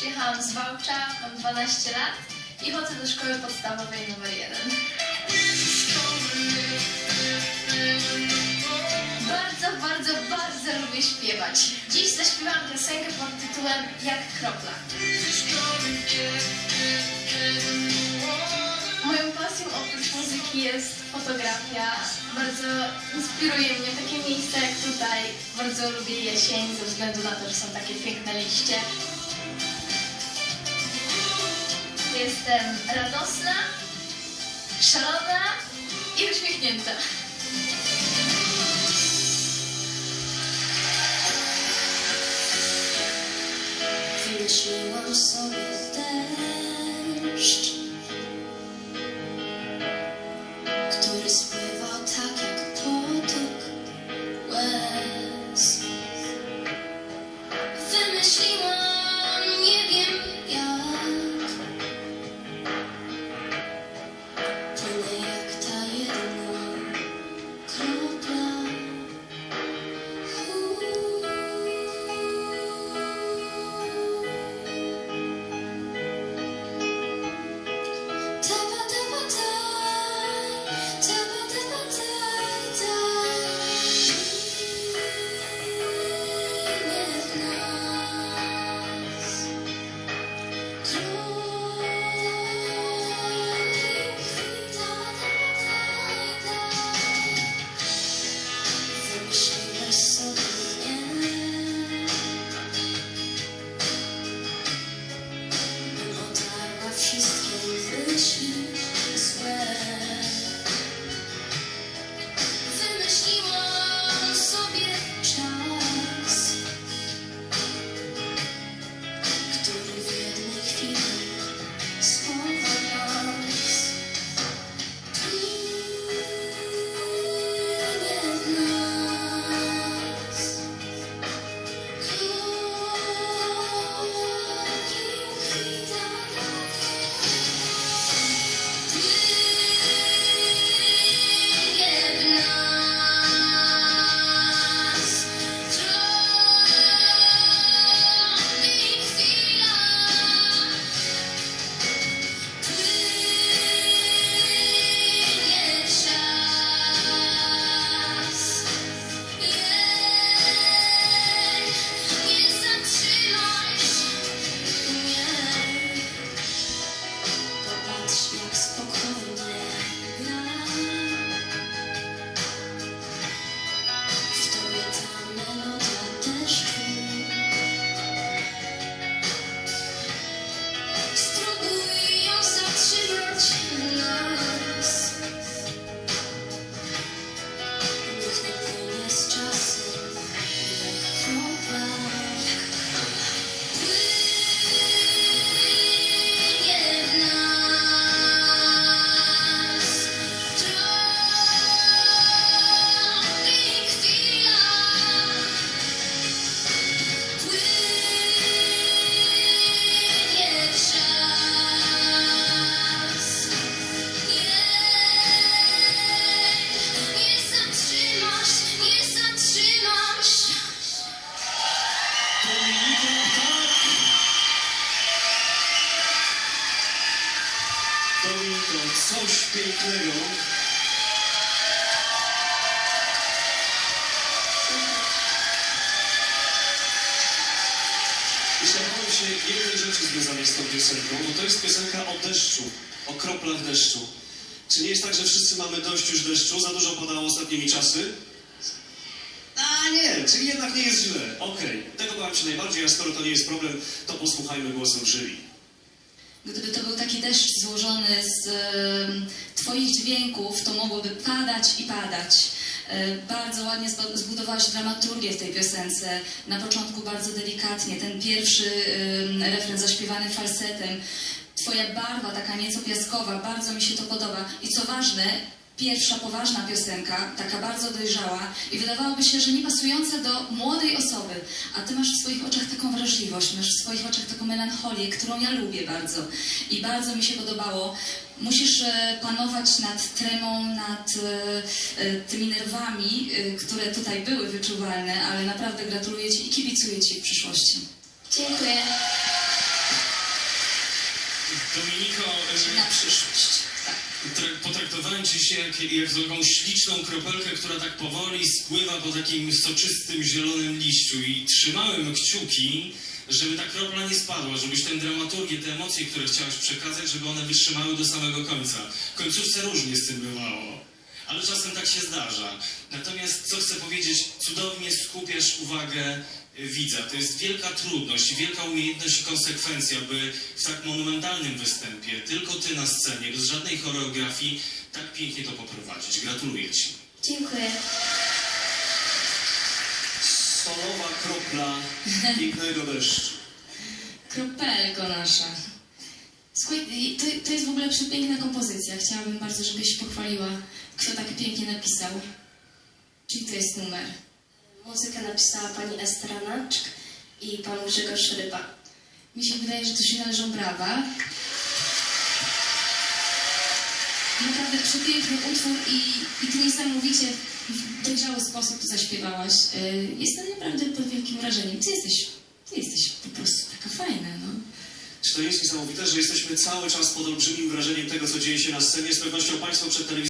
Przyjechałam z Wałcza, mam 12 lat i chodzę do szkoły podstawowej numer 1. Bardzo, bardzo, bardzo lubię śpiewać. Dziś zaśpiewam piosenkę pod tytułem Jak kropla. Moją pasją oprócz muzyki jest fotografia. Bardzo inspiruje mnie takie miejsca jak tutaj. Bardzo lubię jesień ze względu na to, że są takie piękne liście. Jestem radosna, szalona i uśmiechnięta. Wymyśliłam sobie deszcz, Dominiko, coś pięknego. Myślałem się jednej rzeczy związanej z tą piosenką, bo to jest piosenka o deszczu, o kroplach deszczu. Czy nie jest tak, że wszyscy mamy dość już deszczu? Za dużo padało ostatnimi czasy? A nie, czyli jednak nie jest źle. Okej, tego bałem się najbardziej, a skoro to nie jest problem, to posłuchajmy głosem jury. Gdyby to był taki deszcz złożony z Twoich dźwięków, to mogłoby padać i padać. E, Bardzo ładnie zbudowałaś dramaturgię w tej piosence. Na początku bardzo delikatnie, ten pierwszy refren zaśpiewany falsetem. Twoja barwa, taka nieco piaskowa, bardzo mi się to podoba. I co ważne, pierwsza poważna piosenka, taka bardzo dojrzała i wydawałoby się, że nie pasująca do młodej osoby, a ty masz w swoich oczach taką wrażliwość, masz w swoich oczach taką melancholię, którą ja lubię bardzo i bardzo mi się podobało. Musisz e, panować nad tremą, nad e, e, tymi nerwami, które tutaj były wyczuwalne, ale naprawdę gratuluję Ci i kibicuję Ci w przyszłości. Dziękuję. Dominiko, Na przyszłość. Tra- Potraktowałem cię jak, jak taką śliczną kropelkę, która tak powoli spływa po takim soczystym, zielonym liściu i trzymałem kciuki, żeby ta kropla nie spadła, żebyś tę dramaturgię, te emocje, które chciałeś przekazać, żeby one wytrzymały do samego końca. W końcówce różnie z tym bywało, ale czasem tak się zdarza. Natomiast co chcę powiedzieć, cudownie skupiasz uwagę widza. To jest wielka trudność, i wielka umiejętność i konsekwencja, by w tak monumentalnym występie, tylko ty na scenie, bez żadnej choreografii, tak pięknie to poprowadzić. Gratuluję ci. Dziękuję. Solowa kropla pięknego deszczu. Kropelko nasza. Słuchaj, to, to jest w ogóle przepiękna kompozycja. Chciałabym bardzo, żebyś pochwaliła, kto tak pięknie napisał. Czyli to jest numer. Muzykę napisała pani Estera Naczk i pan Grzegorz Ryba. Mi się wydaje, że to się należą brawa. Naprawdę przepiękny utwór i, i ty niesamowicie w dojrzały sposób to zaśpiewałaś. Y, Jestem naprawdę pod wielkim wrażeniem. Ty jesteś, ty jesteś po prostu taka fajna, no. Czy to jest niesamowite, że jesteśmy cały czas pod olbrzymim wrażeniem tego, co dzieje się na scenie? Z pewnością Państwo przed telewizją